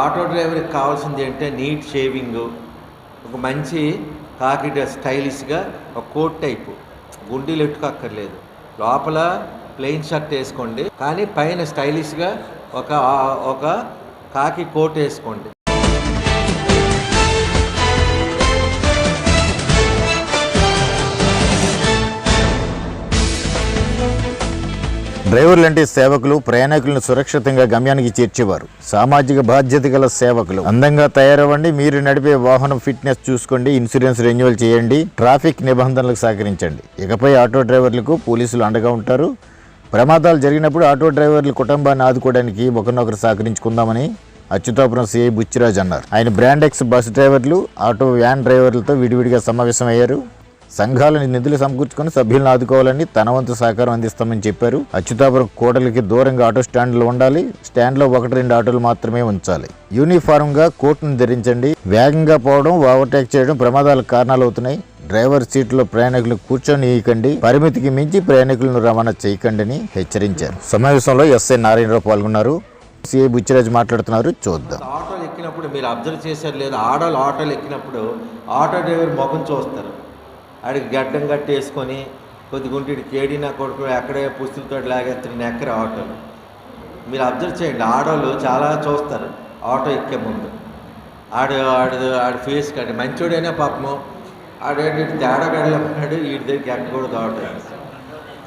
Auto డ్రైవర్కి కావాల్సింది ఏంటంటే నీట్ షేవింగ్ ఒక మంచి కాకి స్టైలిష్గా ఒక కోట్ టైపు. గుండీలు ఎట్టుకక్కర్లేదు. లోపల ప్లెయిన్ షర్ట్ వేసుకోండి కానీ పైన స్టైలిష్గా ఒక ఒక కాకి కోట్ వేసుకోండి. డ్రైవర్లు లాంటి సేవకులు ప్రయాణికులను సురక్షితంగా గమ్యానికి చేర్చేవారు. సామాజిక బాధ్యత గల సేవకులు. అందంగా తయారవ్వండి మీరు నడిపే వాహనం ఫిట్నెస్ చూసుకోండి ఇన్సూరెన్స్ రెన్యువల్ చేయండి ట్రాఫిక్ నిబంధనలకు సహకరించండి. ఇకపై ఆటో డ్రైవర్లకు పోలీసులు అండగా ఉంటారు. ప్రమాదాలు జరిగినప్పుడు ఆటో డ్రైవర్ల కుటుంబాన్ని ఆదుకోవడానికి ఒకరినొకరు సహకరించుకుందామని అచ్యుతాపురం సిఐ బుచ్చిరాజ్ అన్నారు. ఆయన బ్రాండ్ ఎక్స్ బస్ డ్రైవర్లు ఆటో వ్యాన్ డ్రైవర్లతో విడివిడిగా సమావేశమయ్యారు. సంఘాలని నిధులు సమకూర్చుకొని సభ్యులను ఆదుకోవాలని తన వంతు సహకారం అందిస్తామని చెప్పారు. అచ్యుతాపురం కోటలకి దూరంగా ఆటో స్టాండ్లు ఉండాలి. స్టాండ్లో ఒకటి రెండు ఆటోలు మాత్రమే ఉంచాలి. యూనిఫారంగా కోట్ను ధరించండి. వేగంగా పోవడం ఓవర్టేక్ చేయడం ప్రమాదాలకు కారణాలు అవుతున్నాయి డ్రైవర్ సీట్లో ప్రయాణికులు కూర్చొనియకండి పరిమితికి మించి ప్రయాణికులను రవాణా చేయకండి అని హెచ్చరించారు. సమావేశంలో ఎస్ఐ నారాయణరావు పాల్గొన్నారు. సిఐ బుచ్చిరాజు మాట్లాడుతున్నారు. చూద్దాం. ఆటోలు ఎక్కినప్పుడు మీరు అబ్జర్వ్ చేశారు లేదా? ఆడవాళ్ళు ఆటోలు ఎక్కినప్పుడు ఆటో డ్రైవర్ మొఖం చూస్తారు. ఆడికి గడ్డం గట్టి వేసుకొని కొద్ది గుంటి కేడినా కొడుకు ఎక్కడే పుస్తులతో లాగేస్తున్న ఎక్కడ ఆటోలు. మీరు అబ్జర్వ్ చేయండి ఆడవాళ్ళు చాలా చూస్తారు ఆటో ఎక్కే ముందు. ఆడు ఆడు ఆడి ఫేస్ కట్టి మంచోడైనా పాపము ఆడేంటి తేడా గడలేమన్నాడు వీడి దగ్గరికి ఎక్కకూడదు ఆటో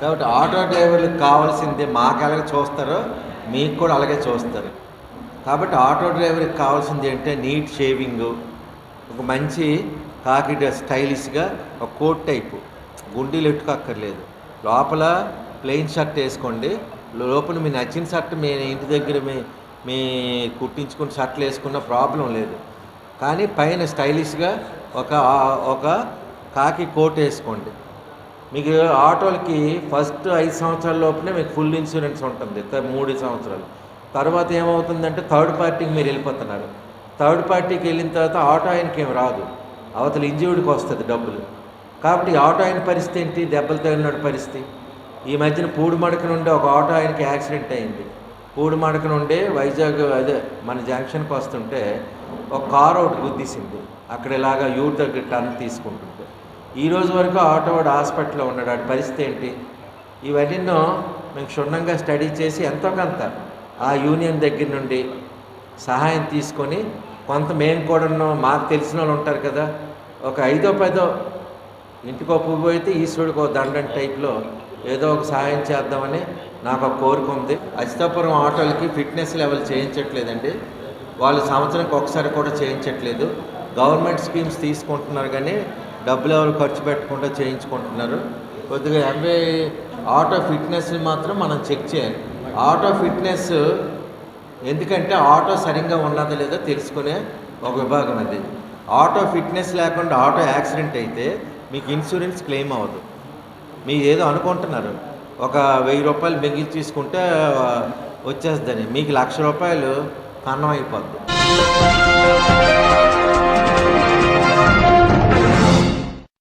కాబట్టి ఆటో డ్రైవర్లకు కావాల్సింది మాకు ఎలాగ చూస్తారో మీకు కూడా అలాగే చూస్తారు. కాబట్టి ఆటో డ్రైవర్కి కావాల్సింది ఏంటంటే నీట్ షేవింగ్. ఒక మంచి కాకి స్టైలిష్గా ఒక కోట్ టైపు. గుండీలు ఎట్టుకోక్కర్లేదు. లోపల ప్లెయిన్ షర్ట్ వేసుకోండి. లోపల మీ నచ్చిన షర్ట్ మీ ఇంటి దగ్గర మీ మీ కుట్టించుకున్న షర్ట్లు వేసుకున్న ప్రాబ్లం లేదు. కానీ పైన స్టైలిష్గా ఒక ఒక కాకి కోట్ వేసుకోండి. మీకు ఆటోలకి ఫస్ట్ ఐదు సంవత్సరాల లోపలే మీకు ఫుల్ ఇన్సూరెన్స్ ఉంటుంది. మూడు సంవత్సరాలు. తర్వాత ఏమవుతుందంటే థర్డ్ పార్టీకి మీరు వెళ్ళిపోతున్నారు. థర్డ్ పార్టీకి వెళ్ళిన తర్వాత ఆటో ఆయనకి ఏం రాదు. అవతల ఇంజూర్డ్కి వస్తుంది డబ్బులు. కాబట్టి ఆటో ఆయన పరిస్థితి ఏంటి? దెబ్బలు తగిలిన పరిస్థితి. ఈ మధ్యన పూడిమడక నుండి ఒక ఆటో ఆయనకి యాక్సిడెంట్ అయింది. పూడిమడక నుండి వైజాగ్ అదే మన జంక్షన్కి వస్తుంటే ఒక కారు ఒకటి గుద్దేసింది. అక్కడ ఇలాగా యూత్ దగ్గర టర్న్ తీసుకుంటుంటే. ఈ రోజు వరకు ఆటో వాడు హాస్పిటల్లో ఉన్నాడు. వాడి పరిస్థితి ఏంటి? ఇవన్నీ మేము క్షుణ్ణంగా స్టడీ చేసి ఎంతో కొంత ఆ యూనియన్ దగ్గర నుండి సహాయం తీసుకొని కొంత మేము కూడా మాకు తెలిసిన వాళ్ళు ఉంటారు కదా ఒక ఐదో పదో ఇంటికో పువ్వు పోయితే ఈశ్వరుడికి ఒక దండం టైప్లో ఏదో ఒక సహాయం చేద్దామని నాకు ఒక కోరిక ఉంది. అచితాపురం ఆటోలకి ఫిట్నెస్ లెవెల్ చేయించట్లేదండి. వాళ్ళు సంవత్సరానికి ఒకసారి కూడా చేయించట్లేదు. గవర్నమెంట్ స్కీమ్స్ తీసుకుంటున్నారు కానీ డబ్బులు ఎవరు ఖర్చు పెట్టకుండా చేయించుకుంటున్నారు. కొద్దిగా ఎంబీ ఆటో ఫిట్నెస్ మాత్రం మనం చెక్ చేయాలి. ఆటో ఫిట్నెస్ ఎందుకంటే ఆటో సరిగ్గా ఉన్నదో లేదో తెలుసుకునే ఒక విభాగం అది. ఆటో ఫిట్నెస్ లేకుండా ఆటో యాక్సిడెంట్ అయితే మీకు ఇన్సూరెన్స్ క్లెయిమ్ అవ్వదు. మీరు ఏదో అనుకుంటున్నారు. ఒక వెయ్యి రూపాయలు మిగిలి తీసుకుంటే వచ్చేస్తుందని. మీకు లక్ష రూపాయలు కన్నం అయిపోద్ది.